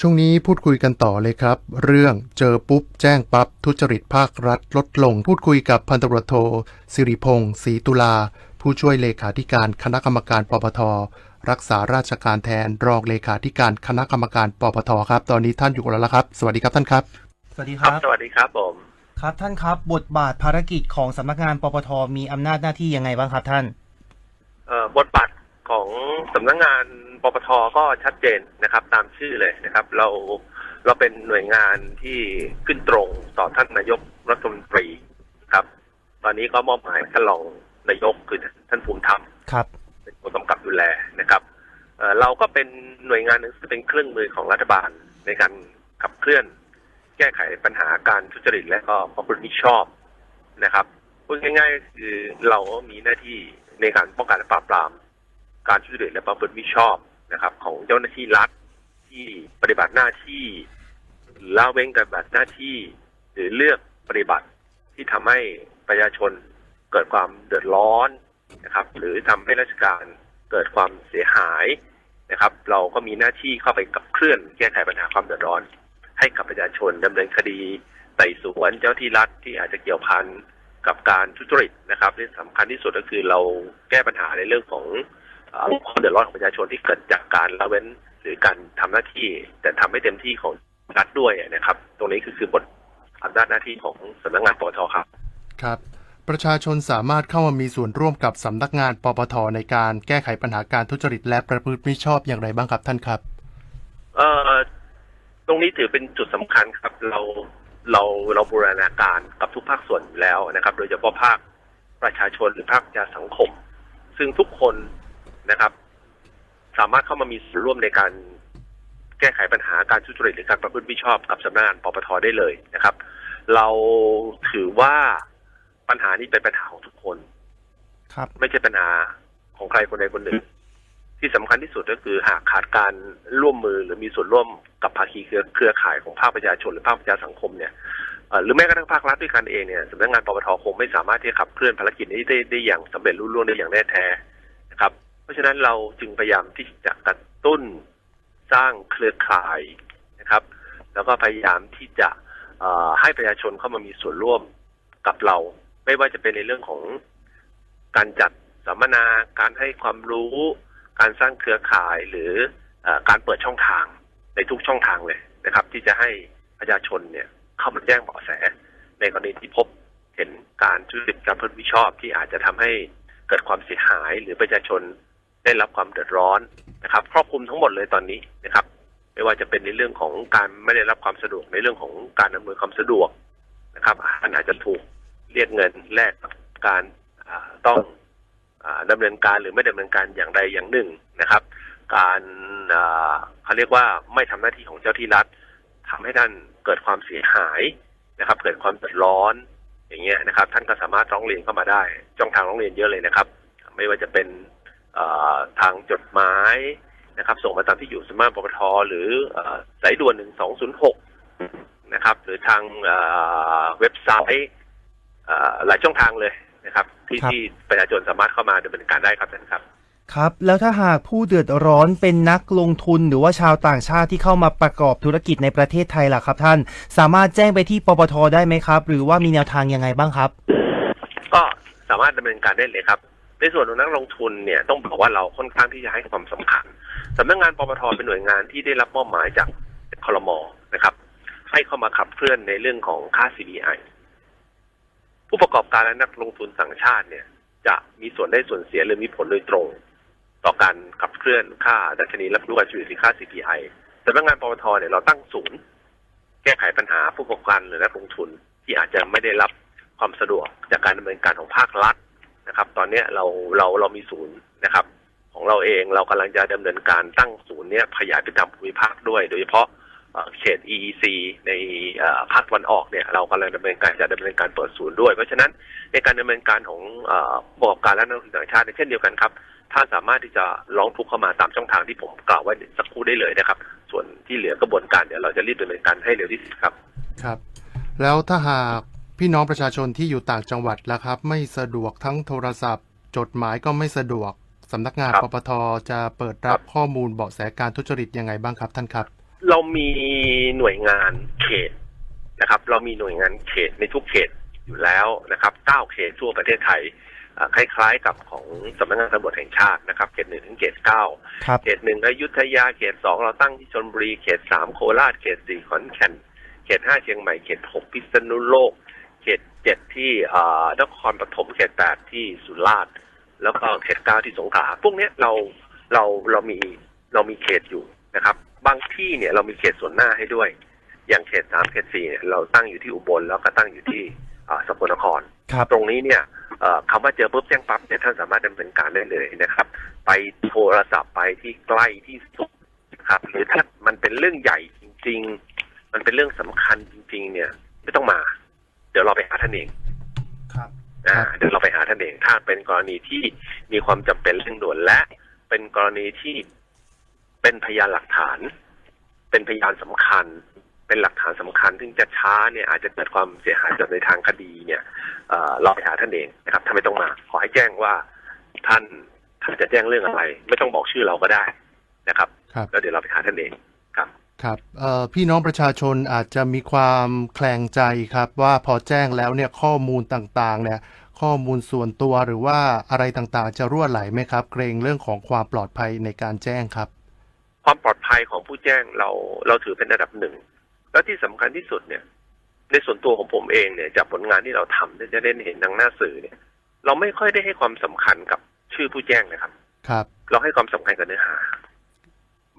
ช่วงนี้พูดคุยกันต่อเลยครับ เรื่องเจอปุ๊บแจ้งปั๊บทุจริตภาครัฐลดลง พูดคุยกับพันตำรวจโทสิริพงศ์ศรีตุลา ผู้ช่วยเลขาธิการคณะกรรมการปปทรักษาราชการแทนรองเลขาธิการคณะกรรมการปปทครับ ตอนนี้ท่านอยู่กับเราแล้วครับ สวัสดีครับท่านครับ สวัสดีคครัรับบสวัสดีครับผม ครับท่านครับ บทบาทภารกิจของสำนักงานปปทมีอำนาจหน้าที่ยังไงบ้างครับท่านเอ่อบทบาทของสำนักงาน ปปทก็ชัดเจนนะครับ ตามชื่อเลยนะครับ เราเราเป็นหน่วยงานที่ขึ้นตรงต่อท่านนายกรัฐมนตรีครับ ตอนนี้ก็มอบหมายท่านรองนายกคือท่านภูมิธรรมครับ เป็นคนกำกับดูแลนะครับเอ่อเราก็เป็นหน่วยงานหนึ่งที่เป็นเครื่องมือของรัฐบาลในการขับเคลื่อน แก้ไขปัญหาการทุจริตและก็ความผิดมิชอบนะครับพูดง่ายๆคือเราก็มีหน้าที่ในการป้องกันและปราบปราม การทุจริตและประพฤติมิชอบ นะครับ ของเจ้าหน้าที่รัฐที่ปฏิบัติหน้าที่หรือละเว้นการปฏิบัติหน้าที่ หรือเลือกปฏิบัติที่ทำให้ประชาชนเกิดความเดือดร้อนนะครับ หรือทำให้ราชการเกิดความเสียหายนะครับ เราก็มีหน้าที่เข้าไปกับเคลื่อนแก้ไขปัญหาความเดือดร้อน ให้กับประชาชนดำเนินคดีไต่สวนเจ้าที่รัฐที่อาจจะเกี่ยวพันกับการทุจริตนะครับที่สำคัญที่สุดก็คือเราแก้ปัญหาในเรื่องของ ความเดือดร้อนของประชาชนที่เกิดจากการละเว้นหรือการทำหน้าที่ แต่ทำให้เต็มที่ของรัฐด้วยนะครับ ตรงนี้คือคือบทอำนาจหน้าที่ของสำนักงานปปทครับ ครับ ประชาชนสามารถเข้ามามีส่วนร่วมกับสำนักงานปปทในการแก้ไขปัญหาการทุจริตและประพฤติมิชอบอย่างไรบ้างครับท่านครับเอ่อตรงนี้ถือเป็นจุดสำคัญครับ เราเราเราบูรณาการกับทุกภาคส่วนอยู่แล้วนะครับ โดยเฉพาะภาคประชาชนหรือภาคประชาสังคม ซึ่งทุกคน นะครับ สามารถเข้ามามีส่วนร่วมในการแก้ไขปัญหาการทุจริตหรือการประพฤติมิชอบกับสำนักงานปปทได้เลยนะครับ เราถือว่าปัญหานี้เป็นปัญหาของทุกคน ครับ ไม่ใช่ปัญหาของใครคนใดคนหนึ่ง ที่สำคัญที่สุดก็คือหากขาดการร่วมมือหรือมีส่วนร่วมกับภาคีเครือเครือข่ายของภาคประชาชนหรือภาคประชาสังคมเนี่ยเอ่อหรือแม้กระทั่งภาครัฐด้วยกันเองเนี่ยสำนักงานปปทคงไม่สามารถที่จะขับเคลื่อนภารกิจนี้ได้ได้อย่างสำเร็จรุ่ร่วงได้อย่างแน่แท้นะค รับเพราะฉะนั้นเราจึงพยายามที่จะกระตุ้นสร้างเครือข่ายนะครับ แล้วก็พยายามที่จะให้ประชาชนเข้ามามีส่วนร่วมกับเรา ไม่ว่าจะเป็นในเรื่องของการจัดสัมมนาการให้ความรู้ การสร้างเครือข่ายหรืออการเปิดช่องทางในทุกช่องทางเลยนะครับ ที่จะให้ประชาชนเนี่ยเข้ามาแจ้งเบาะแส ในกรณีที่พบเห็นการทุจริตการพฤติมิชอบที่อาจจะทำให้เกิดความเสียหายหรือประชาชน ได้รับความเดือดร้อนนะครับ ครอบคลุมทั้งหมดเลยตอนนี้นะครับ ไม่ว่าจะเป็นในเรื่องของการไม่ได้รับความสะดวกในเรื่องของการอำนวยความสะดวกนะครับอันอาจจะถูกเรียกเงินแลกกับการต้องอ่าดำเนินการหรือไม่ดำเนินการอย่างใดอย่างหนึ่งนะครับ การเขาเรียกว่าไม่ทำหน้าที่ของเจ้าที่รัฐทำให้ท่านเกิดความเสียหายนะครับ เกิดความเดือดร้อนอย่างเงี้ยนะครับ ท่านก็สามารถร้องเรียนเข้ามาได้ช่องทางร้องเรียนเยอะเลยนะครับ ไม่ว่าจะเป็น ทางจดหมายนะครับ ส่งมาตามที่อยู่สำนักงานปปทหรือเอ่อสายด่วนหนึ่งสองศูนย์หกนะครับ หรือทางเอ่อเว็บไซต์เอ่อหลายช่องทางเลยนะครับ ที่ครับที่ประชาชนสามารถเข้ามาดำเนินการได้ครับท่านครับครับ แล้วถ้าหากผู้เดือดร้อนเป็นนักลงทุนหรือว่าชาวต่างชาติที่เข้ามาประกอบธุรกิจในประเทศไทยล่ะครับ ท่านสามารถแจ้งไปที่ปปทได้ไหมครับ หรือว่ามีแนวทางยังไงบ้างครับ ก็สามารถดำเนินการได้เลยครับ ในส่วนของนักลงทุนเนี่ยต้องบอกว่าเราค่อนข้างที่จะให้ความสำคัญสำนักงานปปทเป็นหน่วยงานที่ได้รับมอบหมายจากคลมนะครับ ให้เข้ามาขับเคลื่อนในเรื่องของค่า CDI ผู้ประกอบการและนักลงทุนต่างชาติเนี่ย จะมีส่วนได้ส่วนเสียหรือมีผลโดยตรง ต่อการขับเคลื่อนค่าดัชนีรับรู้การช่วยหรือค่า CPI สำนักงานปปทเนี่ยเราตั้งศูนย์แก้ไขปัญหาผู้ประกอบการหรือนักลงทุนที่อาจจะไม่ได้รับความสะดวกจากการดำเนินการของภาครัฐ นะครับ ตอนนี้เราเราเรามีศูนย์นะครับ ของเราเองเรากำลังจะดำเนินการตั้งศูนย์เนี้ยขยายไปตามภูมิภาคด้วย โดยเฉพาะเขต EEC ในภาคตะวันออกเนี่ยเรากำลังดำเนินการจะดำเนินการเปิดศูนย์ด้วย เพราะฉะนั้นในการดำเนินการของเอ่อผู้ประกอบการและนักลงทุนต่างชาติเนี่ยเช่นเดียวกันครับท่าสามารถที่จะร้องทุกข์เข้ามาตามช่องทางที่ผมกล่าวไว้สักครู่ได้เลยนะครับ ส่วนที่เหลือกระบวนการเดี๋ยวเราจะรีบดำเนินการให้เร็วที่สุดครับ ครับ แล้วถ้าหาก พี่น้องประชาชนที่อยู่ต่างจังหวัดแล้วครับ ไม่สะดวกทั้งโทรศัพท์ จดหมายก็ไม่สะดวกสำนักงานครับปปทจะเปิดรับข้อมูลเบาะแสการทุจริตยังไงบ้างครับท่านครับ เรามีหน่วยงานเขตนะครับ เรามีหน่วยงานเขตในทุกเขตอยู่แล้วนะครับเก้าเขตทั่วประเทศไทยอ่าคล้ายๆกับของสำนักงานตำรวจแห่งชาตินะครับเขตหนึ่งถึงเขตเก้าครับเขตหนึ่งอยุธยาเขตสองเราตั้งที่ชนบุรีเขตสามโคราชเขตสี่ขอนแก่นเขตห้าเชียงใหม่เขตหกพิษณุโลกเข ตเจ็ดที่อ่านครปฐมเขตแปดที่สุราษฎร์แล้วก็เขตเก้าที่สงขลาพวกเนี้ยเราเราเรามีเรามีเขตอยู่นะครับ บางที่เนี่ยเรามีเขตส่วนหน้าให้ด้วย อย่างเขตสามเขตสี่เนี่ยเราตั้งอยู่ที่อุบลแล้วก็ตั้งอยู่ที่อ่าสกลนครครับตรงนี้เนี่ยเอ่อคำว่าเจอปุ๊บแจ้งปั๊บเนี่ยท่านสามารถดำเนินการได้เลยนะครับ ไปโทรศัพท์ไปที่ใกล้ที่สุดครับ หรือถ้ามันเป็นเรื่องใหญ่จริง ๆ มันเป็นเรื่องสำคัญจริง ๆ เนี่ยไม่ต้องมาเดี๋ยวเราไปหาท่านเองครับอ่าครับเดี๋ยวเราไปหาท่านเอง ถ้าเป็นกรณีที่มีความจำเป็นเร่งด่วนและ เป็นกรณีที่เป็นพยานหลักฐาน เป็นพยานสำคัญ เป็นหลักฐานสำคัญซึ่งจะช้าเนี่ยอาจจะเกิดความเสียหายจากในทางคดีเนี่ยเอ่อเราไปหาท่านเองนะครับถ้าไม่ต้องมา ขอให้แจ้งว่าท่านท่านจะแจ้งเรื่องอะไร ไม่ต้องบอกชื่อเราก็ได้นะครับครับแล้วเดี๋ยวเราไปหาท่านเอง ครับครับเอ่อพี่น้องประชาชนอาจจะมีความแคลงใจครับว่าพอแจ้งแล้วเนี่ยข้อมูลต่างๆเนี่ยข้อมูลส่วนตัวหรือว่าอะไรต่างๆ จะรั่วไหลไหมครับ เกรงเรื่องของความปลอดภัยในการแจ้งครับ ความปลอดภัยของผู้แจ้งเราเราถือเป็นระดับหนึ่ง แล้วที่สำคัญที่สุดเนี่ย ในส่วนตัวของผมเองเนี่ยจากผลงานที่เราทำเนี่ยจะได้เห็นทางหน้าสื่อเนี่ย เราไม่ค่อยได้ให้ความสำคัญกับชื่อผู้แจ้งนะครับ ครับ เราให้ความสำคัญกับเนื้อหาบ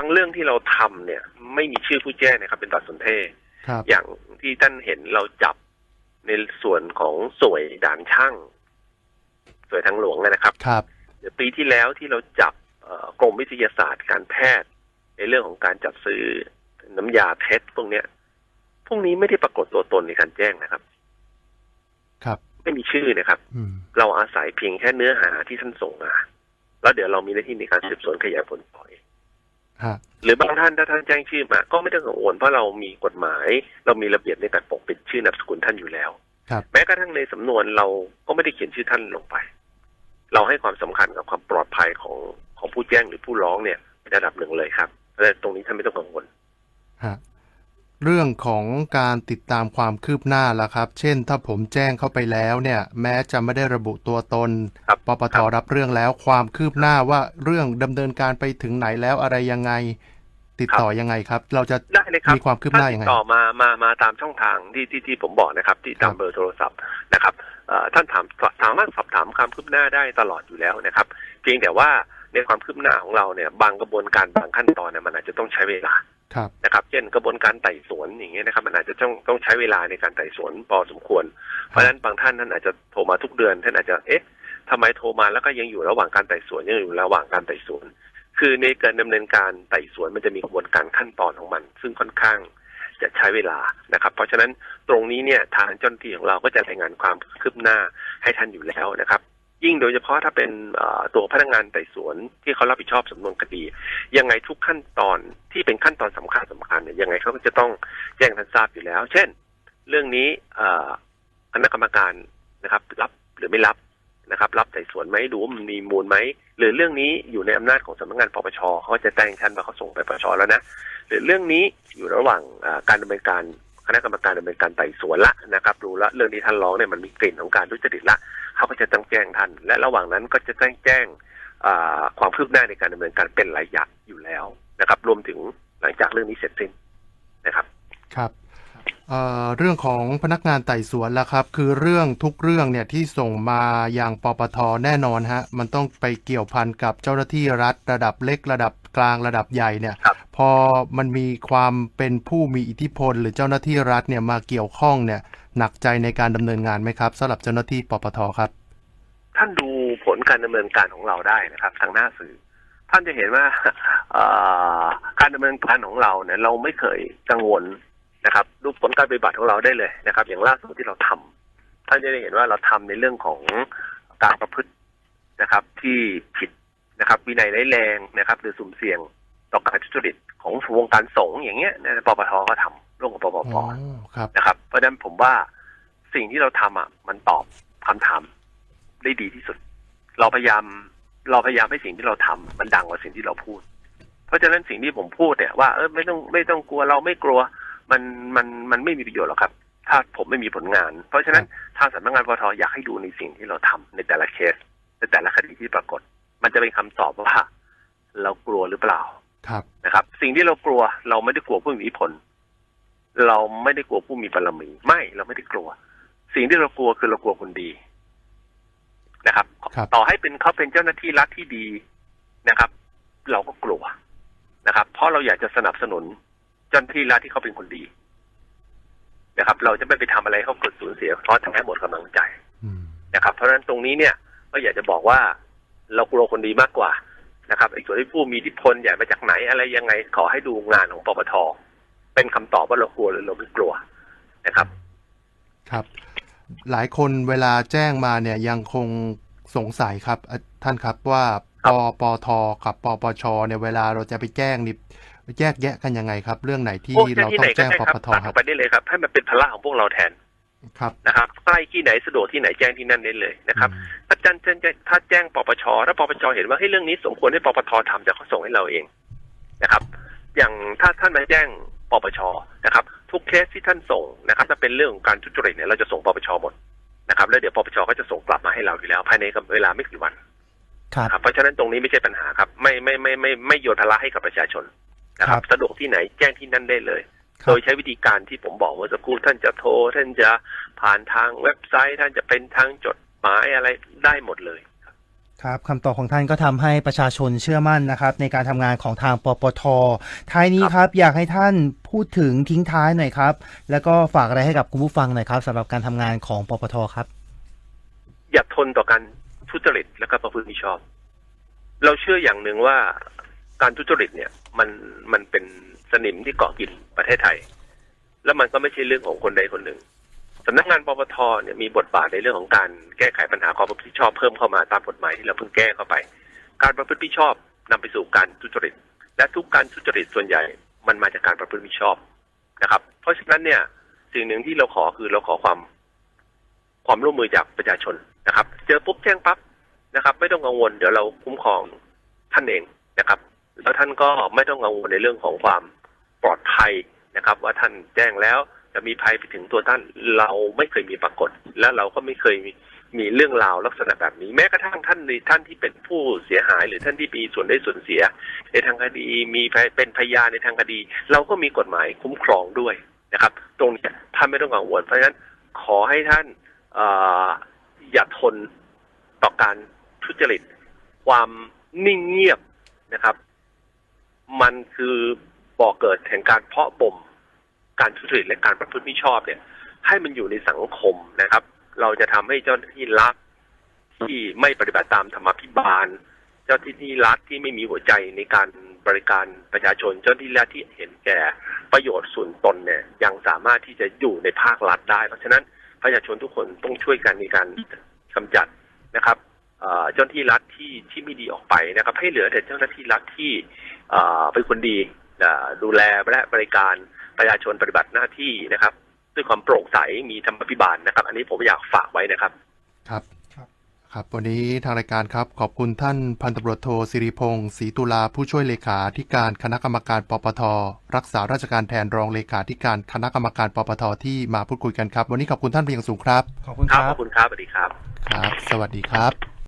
างเรื่องที่เราทำเนี่ย ไม่มีชื่อผู้แจ้งนะครับ เป็นตัดสนเทศครับอย่างที่ท่านเห็นเราจับในส่วนของสวยด่านช่าง สวยทางหลวงนะครับครับเดี๋ยวปีที่แล้วที่เราจับเอ่อกรมวิทยาศาสตร์การแพทย์ ในเรื่องของการจัดซื้อน้ำยาเท็จพวกเนี้ยพวกนี้ไม่ได้ปรากฏตัวตนในการแจ้งนะครับ ครับ ไม่มีชื่อนะครับอืมเราอาศัยเพียงแค่เนื้อหาที่ท่านส่งมา แล้วเดี๋ยวเรามีหน้าที่ในการสืบสวนขยายผลต่อเองฮะ หรือบางท่านถ้าท่านแจ้งชื่อมา ก็ไม่ต้องกังวลเพราะเรามีกฎหมาย เรามีระเบียบในการปกปิดชื่อนามสกุลท่านอยู่แล้วครับแม้กระทั่งในสำนวนเราก็ไม่ได้เขียนชื่อท่านลงไป เราให้ความสำคัญกับความปลอดภัยของของผู้แจ้งหรือผู้ร้องเนี่ยระดับหนึ่งเลยครับเพราะฉะนั้นตรงนี้ท่านไม่ต้องกังวลฮะ เรื่องของการติดตามความคืบหน้าล่ะครับ เช่น ถ้าผมแจ้งเข้าไปแล้วเนี่ย แม้จะไม่ได้ระบุตัวตนครับปปทรับเรื่องแล้วความคืบหน้าว่าเรื่องดำเนินการไปถึงไหนแล้วอะไรยังไง ติดต่อยังไงครับ เราจะได้เลยครับมีความคืบหน้ายังไงท่ติดต่อมามามาตามช่องทางที่ที่ที่ผมบอกนะครับ ที่ตามครับเบอร์โทรศัพท์นะครับเอ่อท่านถามสามารถสอบถามความคืบหน้าได้ตลอดอยู่แล้วนะครับ เพียงแต่ว่าในความคืบหน้าของเราเนี่ย บางกระบวนการบางขั้นตอนเนี่ยมันอาจจะต้องใช้เวลาครับ นะครับ เช่นกระบวนการไต่สวนอย่างเงี้ยนะครับ มันอาจจะต้องต้องใช้เวลาในการไต่สวนพอสมควร เพราะฉะนั้นบางท่านท่านอาจจะโทรมาทุกเดือนท่านอาจจะเอ๊ะทำไมโทรมาแล้วก็ยังอยู่ระหว่างการไต่สวนยังอยู่ระหว่างการไต่สวน คือในการดำเนินการไต่สวนมันจะมีกระบวนการขั้นตอนของมัน ซึ่งค่อนข้างจะใช้เวลานะครับ เพราะฉะนั้นตรงนี้เนี่ยทางเจ้าหน้าที่ของเราก็จะรายงานความคืบหน้าให้ท่านอยู่แล้วนะครับ ยิ่งโดยเฉพาะถ้าเป็นตัวพนักงานไต่สวนที่เขารับผิดชอบสำนวนคดี ยังไงทุกขั้นตอนที่เป็นขั้นตอนสำคัญสำคัญเนี่ยยังไงเขาก็จะต้องแจ้งท่านทราบอยู่แล้ว เช่น เรื่องนี้คณะกรรมการนะครับ รับหรือไม่รับนะครับ รับไต่สวนไหมดูว่ามันมีมูลไหมหรือเรื่องนี้อยู่ในอำนาจของสำนักงานปปชเขาจะแจ้งท่านว่าเขาส่งไปปปชแล้วนะหรือเรื่องนี้อยู่ระหว่างการดำเนินการคณะกรรมการดำเนินการไต่สวนละนะครับรู้ละเรื่องที่ท่านร้องเนี่ยมันมีกลิ่นของการทุจริตละ เขาก็จะต้องแจ้งท่าน และระหว่างนั้นก็จะแจ้งแจ้งอ่าความคืบหน้าในการดำเนินการเป็นระยะอยู่แล้วนะครับ รวมถึงหลังจากเรื่องนี้เสร็จสิ้นนะครับ ครับเอ่อเรื่องของพนักงานไต่สวนล่ะครับ คือเรื่องทุกเรื่องเนี่ยที่ส่งมาอย่างปปทแน่นอนฮะ มันต้องไปเกี่ยวพันกับเจ้าหน้าที่รัฐระดับเล็กระดับกลางระดับใหญ่เนี่ยครับพอมันมีความเป็นผู้มีอิทธิพล หรือเจ้าหน้าที่รัฐเนี่ยมาเกี่ยวข้องเนี่ย หนักใจในการดำเนินงานไหมครับสำหรับเจ้าหน้าที่ปปทครับท่านดูผลการดำเนินการของเราได้นะครับ ทางหน้าสื่อ ท่านจะเห็นว่าการดำเนินการของเราเนี่ย เราไม่เคยกังวลนะครับ ดูผลการปฏิบัติของเราได้เลยนะครับ อย่างล่าสุดที่เราทำท่านจะได้เห็นว่าเราทำในเรื่องของการประพฤตินะครับ ที่ผิดนะครับ วินัยร้ายแรงนะครับ หรือสุ่มเสี่ยงต่อการทุจริตของวงการสงฆ์อย่างเงี้ยปปทก็ทำ ร่วมกับปปปอ๋อครับนะครับ เพราะฉะนั้นผมว่าสิ่งที่เราทำอะ มันตอบคำถามได้ดีที่สุด เราพยายามเราพยายามให้สิ่งที่เราทำมันดังกว่าสิ่งที่เราพูด เพราะฉะนั้นสิ่งที่ผมพูดเนี่ยว่าเออไม่ต้องไม่ต้องกลัวเราไม่กลัว มันมันมันไม่มีประโยชน์หรอกครับ ถ้าผมไม่มีผลงาน เพราะฉะนั้นทางสำนักงานปปทอยากให้ดูในสิ่งที่เราทำในแต่ละเคส ในแต่ละคดีที่ปรากฏ มันจะเป็นคำตอบว่า เรากลัวหรือเปล่าครับนะครับ สิ่งที่เรากลัวเราไม่ได้กลัวผู้มีอิทธิพล เราไม่ได้กลัวผู้มีบารมี ไม่เราไม่ได้กลัว สิ่งที่เรากลัวคือเรากลัวคนดีนะครับครับต่อให้เป็นเขาเป็นเจ้าหน้าที่รัฐที่ดีนะครับ เราก็กลัวนะครับ เพราะเราอยากจะสนับสนุนเจ้าหน้าที่รัฐที่เขาเป็นคนดีนะครับ เราจะไม่ไปทำอะไรให้เขาเกิดสูญเสียเพราะทำให้หมดกำลังใจอืมนะครับ เพราะฉะนั้นตรงนี้เนี่ย ก็อยากจะบอกว่า เรากลัวคนดีมากกว่านะครับไอ้ส่วนที่ผู้มีอิทธิพลใหญ่มาจากไหนอะไรยังไงขอให้ดูงานของปปท เป็นคำตอบว่าเรากลัวหรือเราไม่กลัวนะครับ ครับ หลายคนเวลาแจ้งมาเนี่ยยังคงสงสัยครับอะท่านครับว่าครัปบปทกับปปชเนี่ยเวลาเราจะไปแจ้งนี่แยกแยะกันยังไงครับ เรื่องไหนที่พวกแจ้เรางที่ต้ไหอนงก็แจ้งได้ปครับปทตัดคอรัอบกไปได้เลยครับ ให้มันเป็นภาระของพวกเราแทนครับนะครับใกล้ที่ไหนสะดวกที่ไหนแจ้งที่นั่นได้เลยนะครับอืมถ้าแจ้งแจ้งแจ้งถ้าแจ้งปปชถ้าปปชเห็นว่าให้ยเรื่องนี้สมควรให้ปปททำจะเขาส่งให้เราเองนะครับ อย่างถ้าท่านมาแจ้ง ปปชนะครับ ทุกเคสที่ท่านส่งนะครับถ้าเป็นเรื่องของการทุจริตเนี่ยเราจะส่งปปชหมดนะครับ แล้วเดี๋ยวปปชก็จะส่งกลับมาให้เราอยู่แล้ว ภายในเวลาไม่กี่วันครับครับเพราะฉะนั้นตรงนี้ไม่ใช่ปัญหาครับ ไม่ไม่ไม่ไม่ไม่โยนภาระให้กับประชาชนนะครับสะดวกที่ไหนแจ้งที่นั่นได้เลยคโดรับยใช้วิธีการที่ผมบอกเมื่อสักครู่ท่านจะโทรท่านจะผ่านทางเว็บไซต์ ท่านจะเป็นทางจดหมายอะไรได้หมดเลย ครับคำตอบของท่านก็ทำให้ประชาชนเชื่อมั่นนะครับ ในการทำงานของทางปปท ท้ายนี้ครับ อยากให้ท่านพูดถึงทิ้งท้ายหน่อยครับ แล้วก็ฝากอะไรให้กับคุณผู้ฟังหน่อยครับสำหรับการทำงานของปปทครับ อย่าทนต่อการทุจริตและก็ประพฤติมิชอบ เราเชื่ออย่างหนึ่งว่าการทุจริตเนี่ย มันมันเป็นสนิมที่เกาะกินประเทศไทย แล้วมันก็ไม่ใช่เรื่องของคนใดคนหนึ่ง สำนักงานปปทเนี่ยมีบทบาทในเรื่องของการแก้ไขปัญหาความประพฤติมิชอบเพิ่มเข้ามาตามกฎหมายที่เราเพิ่งแก้เข้าไป การประพฤติมิชอบนำไปสู่การทุจริต และทุกการทุจริตส่วนใหญ่มันมาจากการประพฤติมิชอบนะครับ เพราะฉะนั้นเนี่ยสิ่งหนึ่งที่เราขอคือเราขอความ ความร่วมมือจากประชาชนนะครับ เจอปุ๊บแจ้งปั๊บนะครับ ไม่ต้องกังวลเดี๋ยวเราคุ้มครองท่านเองนะครับ แล้วท่านก็ไม่ต้องกังวลในเรื่องของความปลอดภัยนะครับ ว่าท่านแจ้งแล้ว จะมีภัยไปถึงตัวท่านเราไม่เคยมีปรากฏ และเราก็ไม่เคยมีมีเรื่องราวลักษณะแบบนี้ แม้กระทั่งท่านในท่านที่เป็นผู้เสียหาย หรือท่านที่มีส่วนได้ส่วนเสีย ในทางคดีมีเป็นพยานในทางคดี เราก็มีกฎหมายคุ้มครองด้วยนะครับ ตรงนี้ท่านไม่ต้องกังวลเพราะฉะนั้นขอให้ท่านออย่าทนต่อการทุจริต ความนิ่งเงียบนะครับ มันคือบ่อเกิดแห่งการเพาะบ่ม การทุจริตและการประพฤติมิชอบเนี่ย ให้มันอยู่ในสังคมนะครับ เราจะทำให้เจ้าหน้าที่รัฐที่ไม่ปฏิบัติตามธรรมพิบาล เจ้าหน้าที่รัฐที่ไม่มีหัวใจในการบริการประชาชนเจ้าหน้าที่รัฐที่เห็นแก่ประโยชน์ส่วนตนเนี่ย ยังสามารถที่จะอยู่ในภาครัฐได้ เพราะฉะนั้นประชาชนทุกคนต้องช่วยกันในการกำจัดนะครับเจ้าหน้าที่รัฐที่ที่ไม่ดีออกไปนะครับ ให้เหลือแต่เจ้าหน้าที่รัฐที่เป็นคนดีดูแลและบริการ ประชาชนปฏิบัติหน้าที่นะครับ ด้วยความโปร่งใสมีธรรมพิบาลนะครับ อันนี้ผมอยากฝากไว้นะครับครับครับครับ วันนี้ทางรายการครับ ขอบคุณท่านพันตำรวจโทสิริพงศ์ศรีตุลาผู้ช่วยเลขาธิการคณะกรรมการปปท รักษาราชการแทนรองเลขาธิการคณะกรรมการปปทที่มาพูดคุยกันครับ วันนี้ขอบคุณท่านเป็นอย่างสูงครับ ขอบคุณคครัรับบขอบคุณครับสวัสดีครับ ครับ สวัสดีครับ